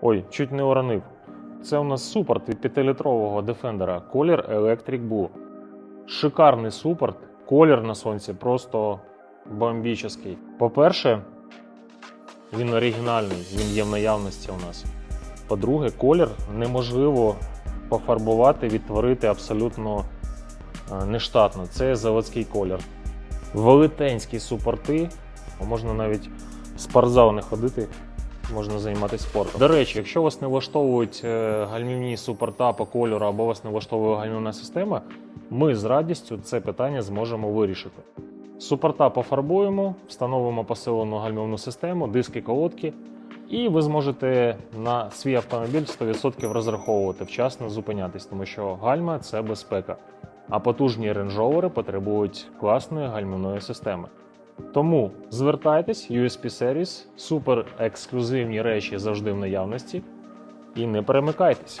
Ой, чуть не уронив. Це у нас супорт від 5-літрового Defender, колір Electric Blue. Шикарний супорт, колір на сонці просто бомбічний. По-перше, він оригінальний, він є в наявності у нас. По-друге, колір неможливо пофарбувати, відтворити абсолютно е, нештатно. Це заводський колір. Велетенські супорти, можна навіть в спортзал не ходити, можна займатися спортом. До речі, якщо вас не влаштовують е, гальмівні супорта по кольору або вас не влаштовує гальмівна система, ми з радістю це питання зможемо вирішити. Супорта пофарбуємо, встановимо посилену гальмівну систему, диски колодки, і ви зможете на свій автомобіль 100% розраховувати, вчасно зупинятись, тому що гальма це безпека. А потужні рейндж-ровери потребують класної гальмівної системи. Тому звертайтесь, USP Series, супер ексклюзивні речі завжди в наявності. І не перемикайтесь.